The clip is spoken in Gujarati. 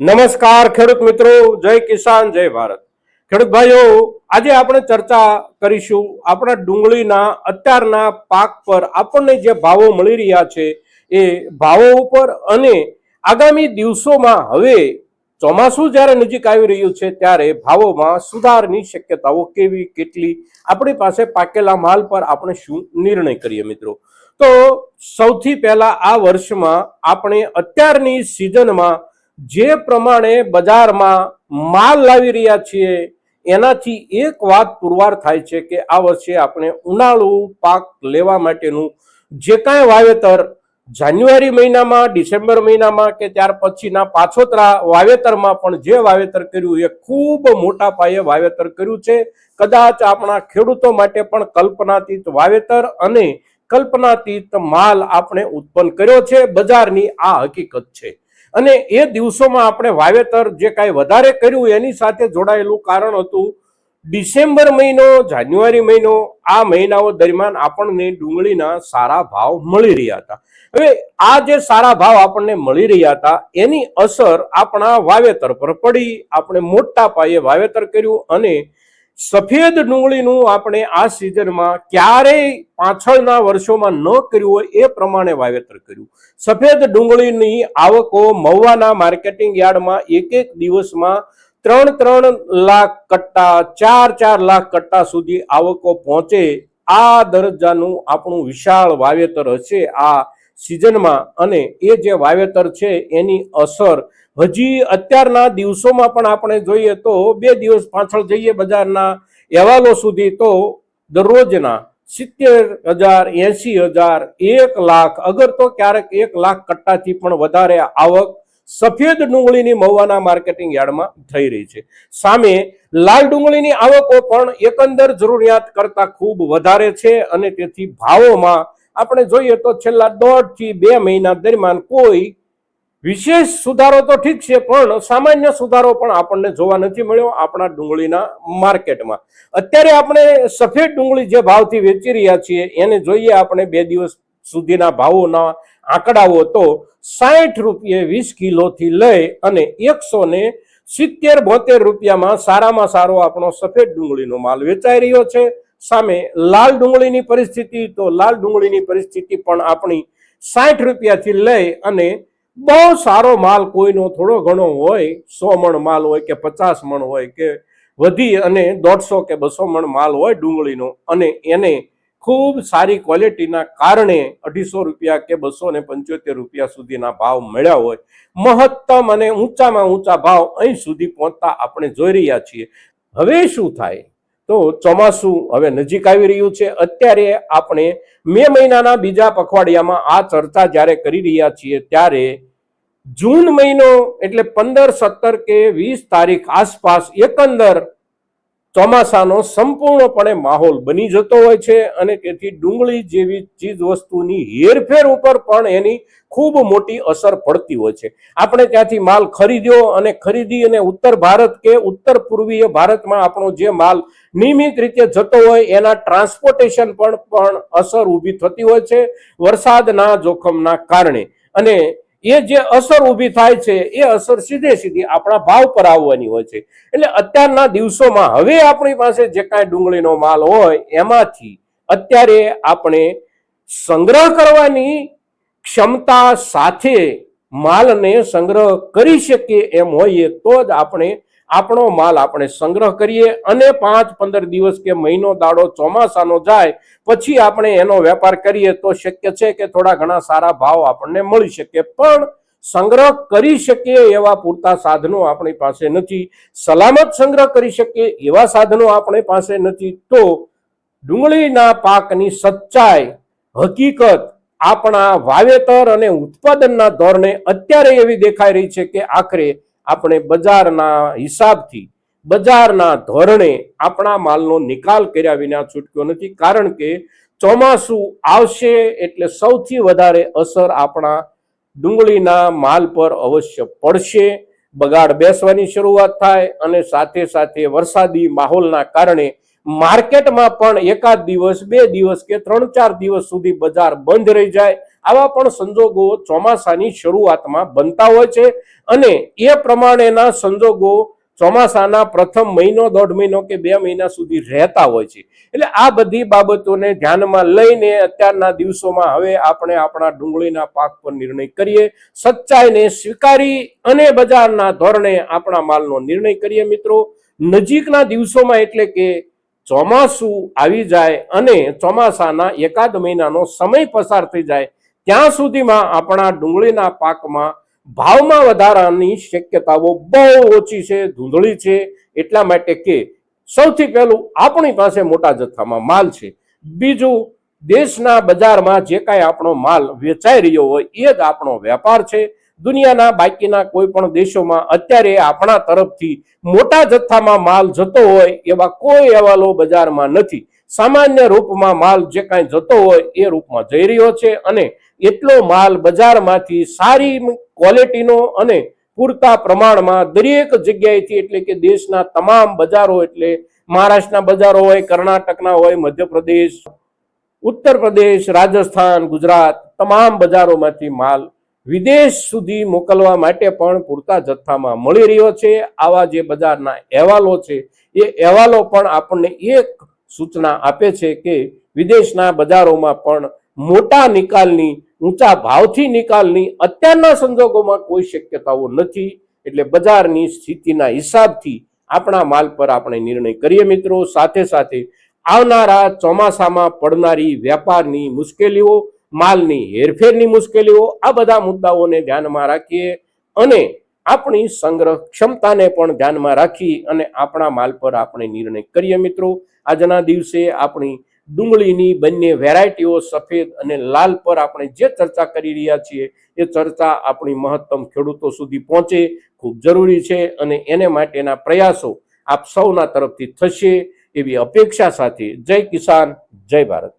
નમસ્કાર ખેડૂત મિત્રો, જય કિસાન, જય ભારત. ખેડૂત ભાઈઓ, આજે આપણે ચર્ચા કરીશું આપણા ડુંગળીના અત્યારના પાક પર આપણને જે ભાવો મળી રહ્યા છે એ ભાવો ઉપર અને આગામી દિવસોમાં હવે ચોમાસું જ્યારે નજીક આવી રહ્યું છે ત્યારે ભાવોમાં સુધારની શક્યતાઓ કેવી, કેટલી, આપણી પાસે પાકેલા માલ પર આપણે શું નિર્ણય કરીએ મિત્રો? તો સૌથી પહેલા આ વર્ષમાં આપણે અત્યારની સિઝનમાં જે પ્રમાણે બજારમાં માલ લાવી રહ્યા છીએ, એનાથી એક વાત પુરવાર થાય છે કે આ વર્ષે આપણે ઉનાળુ પાક લેવા માટેનું જે કાંઈ વાવેતર જાન્યુઆરી મહિનામાં, ડિસેમ્બર મહિનામાં કે ત્યાર પછીના પાછોતરા વાવેતરમાં પણ જે વાવેતર કર્યું, એ ખૂબ મોટા પાયે વાવેતર કર્યું છે. કદાચ આપણા ખેડૂતો માટે પણ કલ્પનાતીત વાવેતર અને કલ્પનાતીત માલ આપણે ઉત્પન્ન કર્યો છે. બજારની આ હકીકત છે. અને એ દિવસોમાં આપણે વાવેતર જે કાંઈ વધારે કર્યું, એની સાથે જોડાયેલું કારણ હતું ડિસેમ્બર મહિનો, જાન્યુઆરી મહિનો, આ મહિનાઓ દરમિયાન આપણને ડુંગળીના સારા ભાવ મળી રહ્યા હતા. હવે આ જે સારા ભાવ આપણને મળી રહ્યા હતા, એની અસર આપણા વાવેતર પર પડી. આપણે મોટા પાયે વાવેતર કર્યું અને સફેદ ડુંગળીનું આપણે આ સિઝનમાં ક્યારેય પાછળના વર્ષોમાં ન કર્યું હોય એ પ્રમાણે વાવેતર કર્યું. સફેદ ડુંગળીની આવકો મહુવાના માર્કેટિંગ યાર્ડમાં એક એક દિવસમાં ત્રણ ત્રણ લાખ કટ્ટા ચાર ચાર લાખ કટ્ટા સુધી આવકો પહોંચે. આ દરજ્જાનું આપણું વિશાળ વાવેતર હશે આ સિઝનમાં અને એ જે વાવેતર છે એની અસર હજી અત્યારના દિવસોમાં પણ આપણે જોઈએ તો બે દિવસ પાછળ જઈએ બજારના અહેવાલો સુધી તો દરરોજના સિત્તેર હજાર એસી હજાર, એક લાખ, અગર તો ક્યારેક એક લાખ કટ્ટાથી પણ વધારે આવક સફેદ ડુંગળીની મહુવાના માર્કેટિંગ યાર્ડમાં થઈ રહી છે. સામે લાલ ડુંગળીની આવકો પણ એકંદર જરૂરિયાત કરતા ખૂબ વધારે છે અને તેથી ભાવોમાં આપણે જોઈએ તો છેલ્લા દોઢથી બે મહિના દરમિયાન કોઈ વિશેષ સુધારો તો ઠીક છે, પણ સામાન્ય સુધારો પણ આપણને જોવા નથી મળ્યો આપણા ડુંગળીના માર્કેટમાં. અત્યારે આપણે સફેદ ડુંગળી જે ભાવથી વેચી રહ્યા છીએ, એને જોઈએ આપણે બે દિવસ સુધીના ભાવોના આંકડાઓ તો સાઠ રૂપિયે વીસ કિલોથી લઈ અને એકસો ને સિત્તેર બોતેર રૂપિયામાં સારામાં સારો આપણો સફેદ ડુંગળીનો માલ વેચાઈ રહ્યો છે. સામે લાલ ડુંગળીની પરિસ્થિતિ, તો લાલ ડુંગળીની પરિસ્થિતિ પણ આપણી સાઠ રૂપિયાથી લઈ અને બહુ સારો માલ કોઈનો થોડો ઘણો હોય, સો મણ માલ હોય કે પચાસ મણ હોય કે વધી અને દોઢસો કે બસો મણ માલ હોય ડુંગળીનો અને એને ખૂબ સારી ક્વોલિટીના કારણે અઢીસો રૂપિયા કે બસો ને પંચોતેર રૂપિયા સુધીના ભાવ મળ્યા હોય. મહત્તમ અને ઊંચામાં ઊંચા ભાવ અહીં સુધી પહોંચતા આપણે જોઈ રહ્યા છીએ. હવે શું થાય? તો ચોમાસું હવે નજીક આવી રહ્યું છે. અત્યારે આપણે મે મહિનાના બીજા પખવાડિયામાં આ ચર્ચા જ્યારે કરી રહ્યા છીએ ત્યારે જૂન મહિનો એટલે પંદર, સત્તર કે વીસ તારીખ આસપાસ એકંદર ચોમાસાનો સંપૂર્ણપણે માહોલ બની જતો હોય છે અને તેથી ડુંગળી જેવી ચીજ વસ્તુની હેરફેર ઉપર પણ એની ખૂબ મોટી અસર પડતી હોય છે. આપણે ત્યાંથી માલ ખરીદ્યો અને ખરીદી અને ઉત્તર ભારત કે ઉત્તર પૂર્વીય ભારતમાં આપણો જે માલ નિયમિત રીતે જતો હોય એના ટ્રાન્સપોર્ટેશન પણ પણ અસર ઊભી થતી હોય છે વરસાદના જોખમના કારણે. અને એ જે અસર ઊભી થાય છે, એ અસર સીધે સીધી આપણા ભાવ પર આવવાની હોય છે. એટલે અત્યારના દિવસોમાં હવે આપણી પાસે જે કાંઈ ડુંગળીનો માલ હોય, એમાંથી અત્યારે આપણે સંગ્રહ કરવાની ક્ષમતા સાથે માલને સંગ્રહ કરી શકીએ એમ હોઈએ તો જ આપણે આપણો માલ આપણે સંગ્રહ કરીએ અને પાંચ પંદર દિવસ કે મહિનો દાડો ચોમાસાનો જાય, પછી આપણે એનો વેપાર કરીએ તો શક્ય છે કે થોડા ઘણા સારા ભાવ આપણને મળી શકે. પણ સંગ્રહ કરી શકીએ એવા પૂરતા સાધનો આપણી પાસે નથી. સલામત સંગ્રહ કરી શકીએ એવા સાધનો આપણી પાસે નથી. તો ડુંગળીના પાકની સચ્ચાઈ, હકીકત, આપણા વાવેતર અને ઉત્પાદનના ધોરણે અત્યારે એવી દેખાઈ રહી છે કે આખરે આપણે બજારના હિસાબથી, બજારના ધોરણે આપણા માલનો નિકાલ કર્યા વિના છૂટક્યો નથી. કારણ કે ચોમાસું આવશે એટલે સૌથી વધારે અસર આપણા ડુંગળીના માલ પર અવશ્ય પડશે. બગાડ બેસવાની શરૂઆત થાય અને સાથે સાથે વરસાદી માહોલના કારણે માર્કેટમાં પણ એકાદ દિવસ, બે દિવસ કે ત્રણ ચાર દિવસ સુધી બજાર બંધ રહી જાય. આવા પણ સંજોગો ચોમાસાની શરૂઆતમાં બનતા હોય છે અને એ પ્રમાણેના સંજોગો ચોમાસાના પ્રથમ મહિનો, દોઢ મહિનો કે બે મહિના સુધી રહેતા હોય છે. એટલે આ બધી બાબતોને ધ્યાનમાં લઈને અત્યારના દિવસોમાં હવે આપણે આપણા ડુંગળીના પાક પર નિર્ણય કરીએ. સચ્ચાઈને સ્વીકારી અને બજારના ધોરણે આપણા માલનો નિર્ણય કરીએ મિત્રો. નજીકના દિવસોમાં એટલે કે ચોમાસું આવી જાય અને ચોમાસાના એકાદ મહિનાનો સમય પસાર થઈ જાય ત્યાં સુધીમાં આપણા ડુંગળીના પાકમાં ભાવમાં વધારાની શક્યતાઓ બહુ ઓછી છે, ધૂંધળી છે. એટલા માટે કે સૌથી પહેલું આપણી પાસે મોટા જથ્થામાં માલ છે. બીજું, દેશના બજારમાં જે કાંઈ આપણો માલ વેચાઈ રહ્યો હોય એ જ આપણો વેપાર છે. દુનિયાના બાકીના કોઈ પણ દેશોમાં અત્યારે આપણા તરફથી મોટા જથ્થામાં માલ જતો હોય એવા કોઈ અહેવાલો બજારમાં નથી. સામાન્ય રૂપમાં માલ જે કાંઈ જતો હોય એ રૂપમાં જઈ રહ્યો છે અને એટલો માલ બજારમાંથી સારી ક્વોલિટીનો અને પૂરતા પ્રમાણમાં દરેક જગ્યાએથી એટલે કે દેશના તમામ બજારો એટલે મહારાષ્ટ્રના બજારો હોય, કર્ણાટકના હોય, મધ્યપ્રદેશ ઉત્તર પ્રદેશ રાજસ્થાન, ગુજરાત તમામ બજારોમાંથી માલ વિદેશ સુધી મોકલવા માટે પણ પૂરતા જથ્થામાં મળી રહ્યો છે. આવા જે બજારના અહેવાલો છે, એ અહેવાલો પણ આપણને એક સૂચના આપે છે કે વિદેશના બજારોમાં પણ મોટા નિકાલની, ઊંચા ભાવથી નિકાલની અત્યારના સંજોગોમાં કોઈ શક્યતાઓ નથી. એટલે બજારની સ્થિતિના હિસાબથી આપણા માલ પર આપણે નિર્ણય કરીએ મિત્રો. સાથે સાથે આવનારા ચોમાસામાં પડનારી વેપારની મુશ્કેલીઓ, માલની હેરફેરની મુશ્કેલીઓ, આ બધા મુદ્દાઓને ધ્યાનમાં રાખીએ અને આપણી સંગ્રહ ક્ષમતાને પણ ધ્યાનમાં રાખી અને આપણા માલ પર આપણે નિર્ણય કરીએ મિત્રો. આજના દિવસે આપણી ડુંગળીની બંને વેરાયટીઓ સફેદ અને લાલ પર આપણે જે ચર્ચા કરી રહ્યા છીએ, એ ચર્ચા આપણી મહત્તમ ખેડૂતો સુધી પહોંચે, ખૂબ જરૂરી છે અને એને માટેના પ્રયાસો આપ સૌના તરફથી થશે એવી અપેક્ષા સાથે જય કિસાન, જય ભારત.